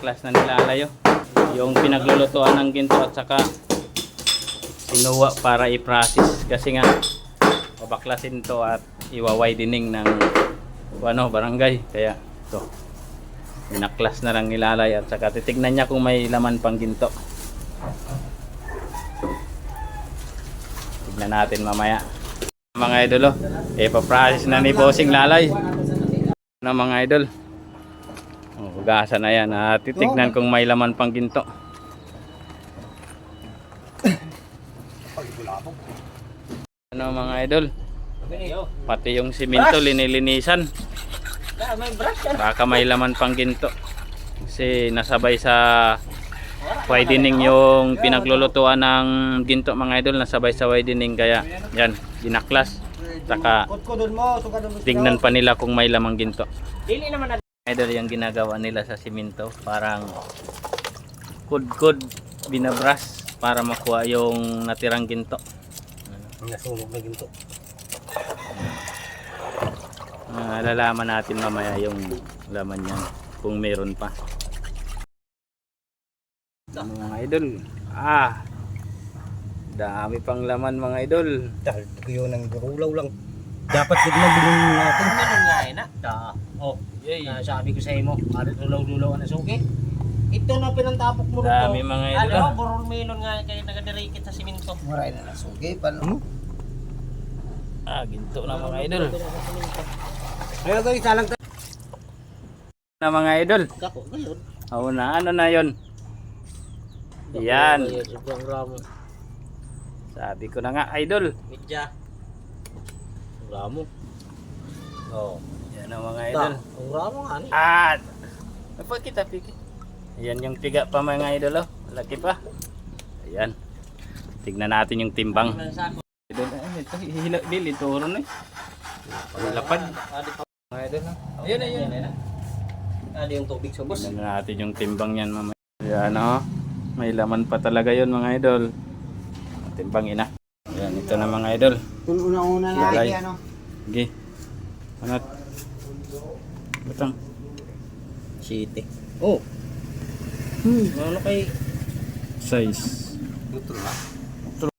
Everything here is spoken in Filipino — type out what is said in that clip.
Binaklas na nilalayo. Yung pinaglulutuan ng ginto at saka sinuwa para i-process kasi nga babaklasin to at iwa-widening ng ano, barangay. Kaya to binaklas na lang nilalay at saka titignan niya kung may laman pang ginto. Tignan natin mamaya. Mga idol, oh. eh pa-process na ni Bossing Lalay. Na mga idol. Hugasan na yan. At titignan kung may laman pang ginto. Ano mga idol? Pati yung simento linilinisan. Baka may laman pang ginto. Kasi nasabay sa widening yung pinaglulutuan ng ginto mga idol. Nasabay sa widening kaya yan, binaklas. Saka tignan pa nila kung may lamang ginto. Dili naman na. Idol yung ginagawa nila sa simento. Parang kud-kud binabras para makuha yung natirang ginto. Nasunog na ginto. Ah, lalaman natin mamaya yung laman niyan kung meron pa. Mga idol. Ah. Dami pang laman mga idol. Dahil ko yun ang gurulaw lang. Dapat din mabilin natin. Ganun nga eh na. Da. Oh, Yay. na sabi ko sa imo, ano lulaw-lulaw na suki. Ito na pinantapok mo Dami rito. mga idol. Ano, burol melon nga kayo nagadirikit sa simento. Maray na nasugi. Paano? Ah, ginto na mga idol. Ayun ko, isa lang tayo. Na mga idol. Kako, ngayon. Oo na, ano na yon? Yan. Sabi ko na nga, idol. Midya. Ramo. Oh. Yan ang mga idol. ang ramo nga ni. Ah! Apa kita pikir? Yan yung piga pa mga idol oh. Laki pa. Ayan. Tignan natin yung timbang. Idol, eh, ito hihila dili turo na eh. Lapad. Adi pa. Mga idol oh. Ayun ayun. Adi yung tubig sa bus. Tignan natin yung timbang yan mamaya. Ayan oh. May laman pa talaga yon mga idol. Timbang ina. Ayan, ito na mga idol. Una-una na Lalay. ay ano. Sige. Angat. Butang. City. Oh. Hmm, ano kay Size. Butol na.